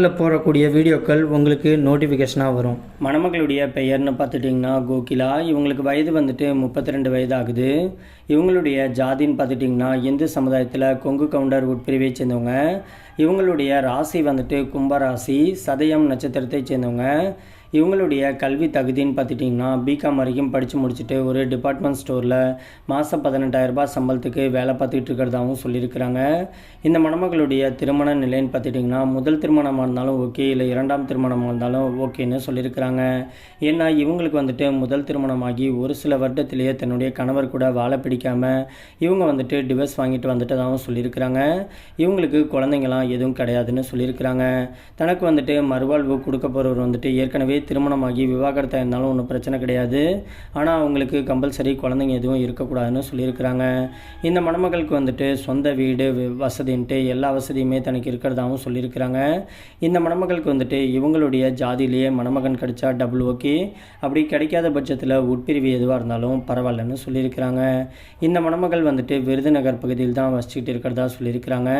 சேனலில் போடக்கூடிய வீடியோக்கள் உங்களுக்கு நோட்டிஃபிகேஷனாக வரும். மணமகளுடைய பெயர்னு பார்த்துட்டிங்கன்னா கோகிலா. இவங்களுக்கு வயது வந்துட்டு முப்பத்தி ரெண்டு வயது ஆகுது இவங்களுடைய ஜாதின்னு பார்த்துட்டிங்கன்னா இந்து சமுதாயத்தில் கொங்கு கவுண்டர் உட்பிரிவை சேர்ந்தவங்க. இவங்களுடைய ராசி வந்துட்டு கும்பராசி சதயம் நட்சத்திரத்தை சேர்ந்தவங்க. இவங்களுடைய கல்வி தகுதின்னு பார்த்துட்டிங்கன்னா பிகாம் வரைக்கும் படித்து முடிச்சுட்டு ஒரு டிபார்ட்மெண்ட் ஸ்டோரில் மாதம் பதினெட்டாயிரரூபா சம்பளத்துக்கு வேலை பார்த்துக்கிட்டு இருக்கிறதாகவும் சொல்லியிருக்கிறாங்க. இந்த மணமகளுடைய திருமண நிலைன்னு பார்த்துட்டிங்கன்னா முதல் திருமணமாக இருந்தாலும் ஓகே இல்லை இரண்டாம் திருமணமாக இருந்தாலும் ஓகேன்னு சொல்லியிருக்கிறாங்க. ஏன்னா இவங்களுக்கு வந்துட்டு முதல் திருமணமாகி ஒரு சில வருடத்திலேயே தன்னுடைய கணவர் கூட வாழ பிடிக்காமல் இவங்க வந்துட்டு டிவர்ஸ் வாங்கிட்டு வந்துட்டதாகவும் சொல்லியிருக்கிறாங்க. இவங்களுக்கு குழந்தைங்களாம் எதுவும் கிடையாதுன்னு சொல்லியிருக்கிறாங்க. தனக்கு வந்துட்டு மறுவாழ்வு கொடுக்க போகிறவர் வந்துட்டு ஏற்கனவே திருமணமாகி விவாகரத்தாக இருந்தாலும் ஒன்றும் பிரச்சனை கிடையாது. ஆனால் அவங்களுக்கு கம்பல்சரி குழந்தைங்க எதுவும் இருக்கக்கூடாதுன்னு சொல்லியிருக்கிறாங்க. இந்த மணமகளுக்கு வந்துட்டு சொந்த வீடு வசதின்ட்டு எல்லா வசதியுமே தனக்கு இருக்கிறதாகவும் சொல்லியிருக்கிறாங்க. இந்த மணமகளுக்கு வந்துட்டு இவங்களுடைய ஜாதியிலேயே மணமகன் கிடைச்சா டபுள் ஓகே அப்படி கிடைக்காத பட்சத்தில் உட்பிரிவு எதுவாக இருந்தாலும் பரவாயில்லன்னு சொல்லியிருக்கிறாங்க. இந்த மணமகள் வந்துட்டு விருதுநகர் பகுதியில் தான் வசிச்சுக்கிட்டு இருக்கிறதா சொல்லியிருக்கிறாங்க.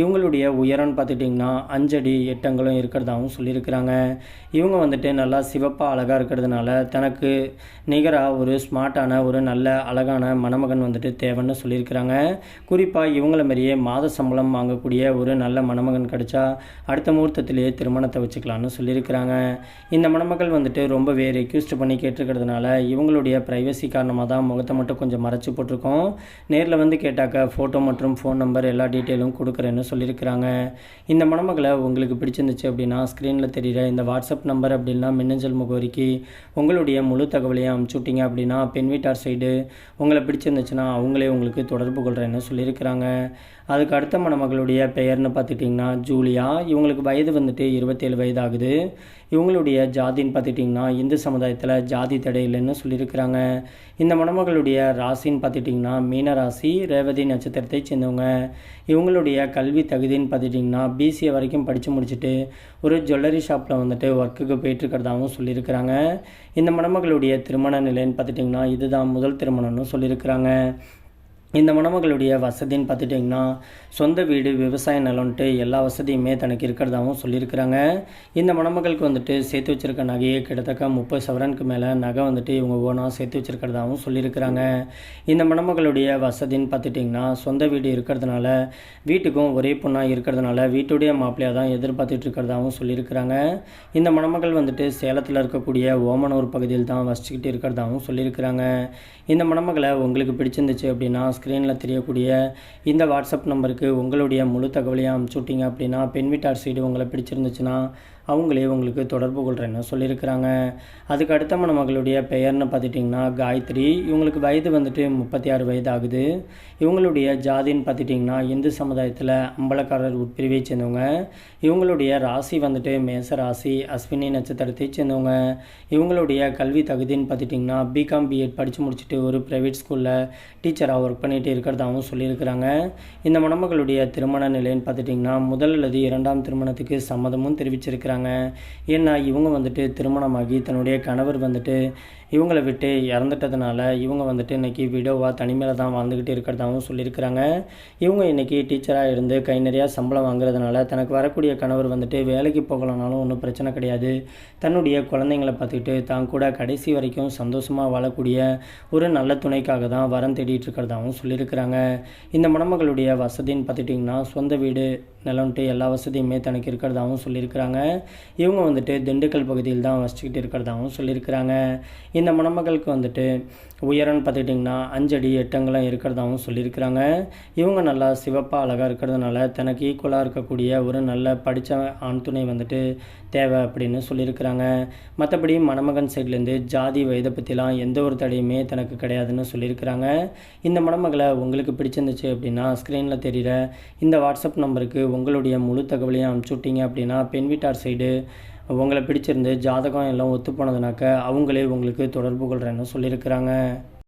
இவங்களுடைய உயரம்னு பார்த்துட்டிங்கன்னா அஞ்சடி எட்டங்களும் இருக்கிறதாகவும் சொல்லியிருக்கிறாங்க. இவங்க வந்துட்டு நல்லா சிவப்பாக அழகாக இருக்கிறதுனால தனக்கு நிகராக ஒரு ஸ்மார்ட்டான ஒரு நல்ல அழகான மணமகன் வந்துட்டு தேவைன்னு சொல்லியிருக்கிறாங்க. குறிப்பாக இவங்கள மாதிரியே மாத சம்பளம் வாங்கக்கூடிய ஒரு நல்ல மணமகன் கிடைச்சா அடுத்த முகூர்த்தத்திலேயே திருமணத்தை வச்சுக்கலாம்னு சொல்லியிருக்கிறாங்க. இந்த மணமகள் வந்துட்டு ரொம்பவே ரெக்யூஸ்ட் பண்ணி கேட்டிருக்கிறதுனால இவங்களுடைய ப்ரைவசி காரணமாக தான் முகத்தை மட்டும் கொஞ்சம் மறைச்சி போட்டிருக்கோம். நேரில் வந்து கேட்டாக்க ஃபோட்டோ மற்றும் ஃபோன் நம்பர் எல்லா டீட்டெயிலும் கொடுக்குறேன்னு சொல்லியிருக்கிறாங்க. இந்த மணமகளை உங்களுக்கு பிடிச்சிருந்துச்சு அப்படின்னா ஸ்க்ரீனில் தெரிகிற இந்த வாட்ஸ்அப் நம்பர் அப்படின்னா மின்னஞ்சல் முகவரிக்கு உங்களுடைய முழு தகவலையும் அனுப்பிச்சுட்டிங்க அப்படின்னா பெண் வீட்டார் சைடு உங்களை பிடிச்சிருந்துச்சுன்னா அவங்களே உங்களுக்கு தொடர்பு கொள்கிறேன்னு சொல்லியிருக்கிறாங்க. அதுக்கு அடுத்த மணமகளுடைய பெயர்னு பார்த்துட்டிங்கன்னா ஜூலியா. இவங்களுக்கு வயது வந்துட்டு இருபத்தேழு வயது ஆகுது இவங்களுடைய ஜாதின்னு பார்த்துட்டிங்கன்னா இந்து சமுதாயத்தில் ஜாதி தடை இல்லைன்னு சொல்லியிருக்கிறாங்க. இந்த மணமகளுடைய ராசின்னு பார்த்துட்டிங்கன்னா மீன ராசி ரேவதி நட்சத்திரத்தை சேர்ந்தவங்க. இவங்களுடைய கல்வி தகுதின்னு பார்த்துட்டிங்கன்னா பிசிஏ வரைக்கும் படித்து முடிச்சுட்டு ஒரு ஜுவல்லரி ஷாப்பில் வந்துட்டு ஒர்க்குக்கு போயிட்டுருக்காங்க. இருக்கிறதாகவும் சொல்லியிருக்கிறாங்க. இந்த மணமகளுடைய திருமண நிலைன்னு பார்த்துட்டிங்கன்னா இதுதான் முதல் திருமணம்னு சொல்லியிருக்கிறாங்க. இந்த மணமகளுடைய வசதின்னு பார்த்துட்டிங்கன்னா சொந்த வீடு விவசாய நிலம்ன்ட்டு எல்லா வசதியுமே தனக்கு இருக்கிறதாகவும் சொல்லியிருக்கிறாங்க. இந்த மணமகளுக்கு வந்துட்டு சேர்த்து வச்சிருக்க நகையே கிட்டத்தக்க முப்பது சவரனுக்கு மேலே நகை வந்துட்டு இவங்க ஓனாக சேர்த்து வச்சுருக்கிறதாகவும் சொல்லியிருக்கிறாங்க. இந்த மணமகளுடைய வசதின்னு பார்த்துட்டிங்கன்னா சொந்த வீடு இருக்கிறதுனால வீட்டுக்கும் ஒரே பொண்ணாக இருக்கிறதுனால வீட்டுடைய மாப்பிள்ளையாக தான் எதிர்பார்த்துட்டு இருக்கிறதாகவும் சொல்லியிருக்கிறாங்க. இந்த மணமகள் வந்துட்டு சேலத்தில் இருக்கக்கூடிய ஓமனூர் பகுதியில் தான் வசிச்சுக்கிட்டு இருக்கிறதாகவும் சொல்லியிருக்கிறாங்க. இந்த மணமகளை உங்களுக்கு பிடிச்சிருந்துச்சு அப்படின்னா ஸ்க்ரீனில் தெரியக்கூடிய இந்த வாட்ஸ்அப் நம்பருக்கு உங்களுடைய முழு தகவலையும் அனுப்பிச்சு விட்டீங்க அப்படின்னா பெண் வீட்டார் சைடு உங்களை பிடிச்சிருந்துச்சுன்னா அவங்களே உங்களுக்கு தொடர்பு கொள்கிறேன்னு சொல்லியிருக்கிறாங்க. அதுக்கு அடுத்த மணமகளுடைய பெயர்னு பார்த்துட்டிங்கன்னா காயத்ரி. இவங்களுக்கு வயது வந்துட்டு முப்பத்தி ஆறு வயது ஆகுது இவங்களுடைய ஜாதின்னு பார்த்துட்டிங்கன்னா இந்து சமுதாயத்தில் அம்பலக்காரர் உட்பிரிவை சேர்ந்தவங்க. இவங்களுடைய ராசி வந்துட்டு மேச ராசி அஸ்வினி நட்சத்திரத்தை சேர்ந்தவங்க. இவங்களுடைய கல்வி தகுதின்னு பார்த்துட்டிங்கன்னா பிகாம் பிஎட் படித்து முடிச்சுட்டு ஒரு ப்ரைவேட் ஸ்கூலில் டீச்சராக ஒர்க் பண்ணிட்டு இருக்கிறதாகவும் சொல்லியிருக்கிறாங்க. இந்த மணமகளுடைய திருமண நிலைன்னு பார்த்துட்டிங்கன்னா முதல் அல்லது இரண்டாம் திருமணத்துக்கு சம்மதமும் தெரிவிச்சிருக்கிறாங்க. ஏன்னா இவங்க வந்துட்டு திருமணமாகி தன்னுடைய கணவர் வந்துட்டு இவங்களை விட்டு இறந்துட்டதுனால இவங்க வந்துட்டு இன்னைக்கு விடோவாக தனிமையில் தான் வாழ்ந்துக்கிட்டு இருக்கிறதாகவும் சொல்லியிருக்கிறாங்க. இவங்க இன்றைக்கி டீச்சராக இருந்து கை நிறையா சம்பளம் வாங்குறதுனால தனக்கு வரக்கூடிய கணவர் வந்துட்டு வேலைக்கு போகலனாலும் ஒன்றும் பிரச்சனை கிடையாது. தன்னுடைய குழந்தைங்களை பார்த்துக்கிட்டு தான் கூட கடைசி வரைக்கும் சந்தோஷமாக வாழக்கூடிய ஒரு நல்ல துணைக்காக தான் வரம் தேடிட்டு இருக்கிறதாகவும் சொல்லியிருக்கிறாங்க. இந்த மணமகளுடைய வசதின்னு பார்த்துட்டிங்கன்னா சொந்த வீடு நிலம்ட்டு எல்லா வசதியுமே தனக்கு இருக்கிறதாகவும் சொல்லியிருக்கிறாங்க. இவங்க வந்துட்டு திண்டுக்கல் பகுதியில் தான் வசிச்சுக்கிட்டு இருக்கிறதாகவும் சொல்லியிருக்கிறாங்க. இந்த மணமகளுக்கு வந்துட்டு உயரம்னு பார்த்துக்கிட்டிங்கன்னா அஞ்சடி எட்டங்களாம் இருக்கிறதாகவும் சொல்லியிருக்கிறாங்க. இவங்க நல்லா சிவப்பாக அழகாக இருக்கிறதுனால தனக்கு ஈக்குவலாக இருக்கக்கூடிய ஒரு நல்ல படித்த ஆண் துணை வந்துட்டு தேவை அப்படின்னு சொல்லியிருக்கிறாங்க. மற்றபடி மணமகன் சைட்லேருந்து ஜாதி வயதை பற்றிலாம் எந்த ஒரு தடையுமே தனக்கு கிடையாதுன்னு சொல்லியிருக்கிறாங்க. இந்த மணமகளை உங்களுக்கு பிடிச்சிருந்துச்சு அப்படின்னா ஸ்க்ரீனில் தெரிகிற இந்த வாட்ஸ்அப் நம்பருக்கு உங்களுடைய முழு தகவலையும் அனுப்பிச்சுட்டிங்க அப்படின்னா பெண் வீட்டார் சைடு உங்களை பிடிச்சிருந்து ஜாதகம் எல்லாம் ஒத்து போனதுனாக்க அவங்களே உங்களுக்கு தொடர்பு கொள்கிறேன்னு சொல்லியிருக்கிறாங்க.